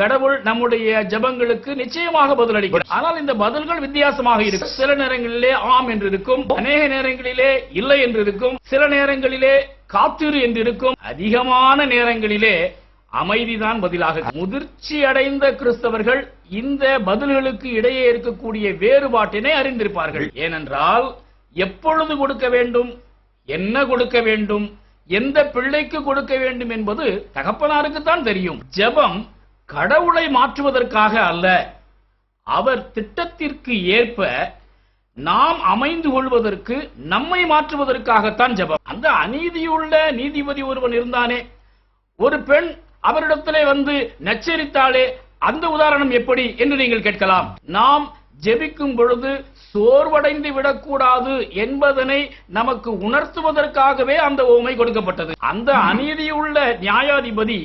கடவுள் நம்முடைய ஜெபங்களுக்கு நிச்சயமாக பதிலளிக்கிறார். ஆனால் இந்த பதில்கள் வித்தியாசமாக இருக்கும் சில நேரங்களிலே ஆம் என்று இருக்கும் அநேக நேரங்களிலே இல்லை என்று இருக்கும் சில நேரங்களிலே காத்திரு என்று இருக்கும் அதிகமான நேரங்களிலே அமைதிதான் பதிலாக. முதிர்ச்சி அடைந்த கிறிஸ்தவர்கள் இந்த பதில்களுக்கு இடையே இருக்கக்கூடிய வேறுபாட்டினை அறிந்திருப்பார்கள். ஏனென்றால் எப்பொழுது கொடுக்க வேண்டும்? என்ன கொடுக்க வேண்டும்? எந்த பிள்ளைக்கு கொடுக்க வேண்டும் என்பது தகப்பனாருக்கு தான் தெரியும். ஜெபம் கடவுளை மாற்றுவதற்காக அல்ல. அவர் திட்டத்திற்கு ஏற்ப நாம் அமைந்து கொள்வதற்கு நம்மை மாற்றுவதற்காகத்தான் ஜெபம். அந்த அநீதியுள்ள நீதிபதி ஒருவன் இருந்தானே. ஒரு பெண் அவரிடத்திலே வந்து நச்சரித்தாலே அந்த உதாரணம் எப்படி என்று நீங்கள் கேட்கலாம். நாம் ஜெபிக்கும் பொழுது சோர்வடைந்து விடக்கூடாது என்பதனை நமக்கு உணர்த்துவதற்காகவே அந்த ஓமை கொடுக்கப்பட்டது. அந்த அநீதியுள்ள நியாயாதிபதி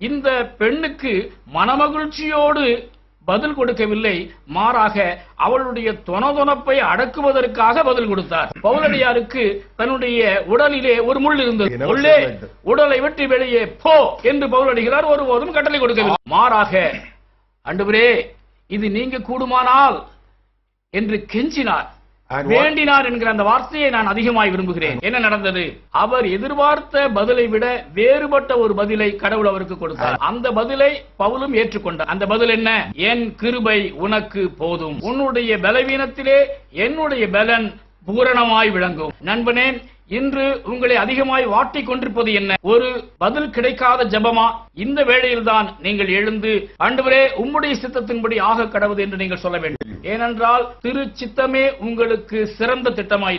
இந்த பெண்ணுக்கு மனமகிழ்ச்சியோடு பதில் கொடுக்கவில்லை மாறாக அவளுடைய தொணதொணப்பை அடக்குவதற்காக பதில் கொடுத்தார். பவுலடியாருக்கு தன்னுடைய உடலிலே ஒரு முள் இருந்தது. உள்ளே. உடலை விட்டு வெளியே போ என்று பவுலடிகிறார் ஒருபோதும் கட்டளை கொடுக்கவில்லை. மாறாக அண்டுவரே இது நீங்க கூடுமானால்? என்று கெஞ்சினார். வேண்டினார் என்கிற அந்த வார்த்தையை நான் அதிகமாய் விரும்புகிறேன். என்ன நடந்தது? அவர் எதிர்பார்த்த பதிலை விட வேறுபட்ட ஒரு பதிலை கடவுள் அவருக்கு கொடுத்தார். அந்த பதிலை பவுலும் ஏற்றுக்கொண்டார் அந்த பதில் என்ன? என் கிருபை உனக்கு போதும். உன்னுடைய பலவீனத்திலே என்னுடைய பலன் பூரணமாய் விளங்கும். நண்பனே இன்று உங்களை அதிகமாய் வாட்டி கொண்டிருப்பது என்ன? ஒரு பதில் கிடைக்காத ஜெபமா? இந்த வேளையில்தான் நீங்கள் எழுந்து ஆண்டவரே உம்முடைய சித்தத்தின்படி ஆக கடவுது என்று நீங்கள் சொல்ல வேண்டும். ஏனென்றால் திரு சித்தமே உங்களுக்கு சிறந்த திட்டமாய்